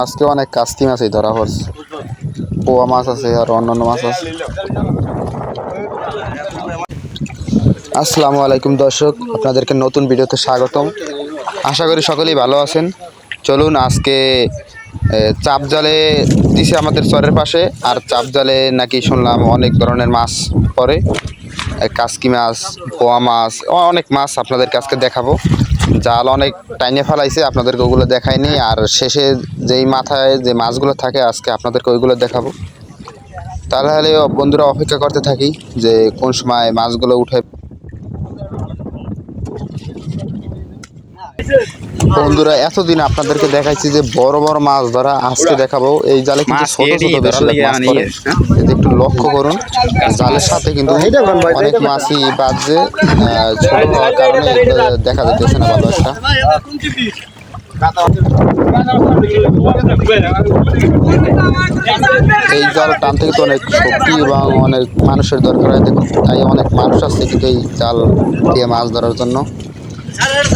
আজকে অনেক কাস্তি মাছই ধরা পড়ছে। পোয়া মাছ আছে আর অন্যান্য মাছ আছে। আসসালামু আলাইকুম দর্শক, আপনাদেরকে নতুন ভিডিওতে স্বাগতম। আশা করি সকলেই ভালো আছেন। চলুন আজকে চাপ জালে দিছে আমাদের চরের পাশে, আর চাপ জালে নাকি শুনলাম অনেক ধরনের মাছ পড়ে। কাসকি মাছ, পোয়া মাছ অনেক মাছ আপনাদেরকে আজকে দেখাবো। জাল অনেক টাইনে ফেলাইছে, আপনাদেরকে ওগুলো দেখায়নি আর শেষে যেই মাথায় যে মাছগুলো থাকে, আজকে আপনাদেরকে ওইগুলো দেখাবো। তাহলে বন্ধুরা অপেক্ষা করতে থাকি যে কোন সময় মাছগুলো উঠে বন্ধুরা এতদিন আপনাদেরকে দেখাইছি যে বড় বড় মাছ ধরা আজকে দেখাবো। এই জালে কিন্তু ছোট ছোট বেশি মাছ পড়ে একটু লক্ষ্য করুন জালের সাথে কিন্তু অনেক মাছই বাজছে আহ, ছোট হওয়ার কারণে দেখা যাচ্ছে না ভালো একটা। এই জাল টানতে কিন্তু অনেক শক্তি এবং অনেক মানুষের দরকার হয়। দেখুন তাই অনেক মানুষ আসছে কিন্তু এই জাল দিয়ে মাছ ধরার জন্য।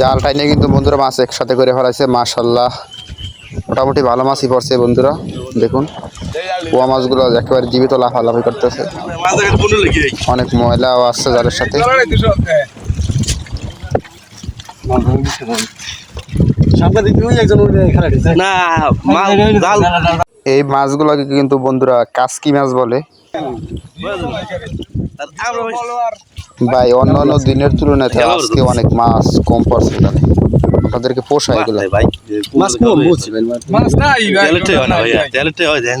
জাল টাইনে কিন্তু বন্ধুরা মাছ একসাথে করে ফেলাইছে মাশাল্লাহ মোটামুটি ভালো মাছই পড়ছে বন্ধুরা, দেখুন। পোয়া মাছগুলো একেবারে জীবিত লাফালাফি করতেছে। অনেক ময়লাও আসছে জালের সাথে। না মাল জাল এই মাছগুলোকে কিন্তু বন্ধুরা কাসকি মাছ বলে। ভাই অন্য অন্য দিনের তুলনায় আজকে অনেক মাছ কম পড়ছে আপনাদেরকে পোষায় এগুলো। ভাই। মাছ কম বলছি। মাছ নাই ভাই। তেলতে হয় না ভাইয়া তেলতে হয় দেন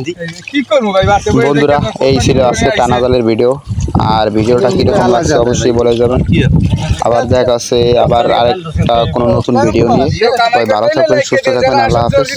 কি করব ভাই বন্ধুরা এই ছিল আজকে টানা জালের ভিডিও। আর ভিডিওটা কীরকম লাগছে অবশ্যই বলে যাবেন। আবার দেখা আছে আবার আরেকটা কোনো নতুন ভিডিও নিয়ে। সবাই ভালো থাকবেন সুস্থ থাকবেন আল্লাহ হাফিজ।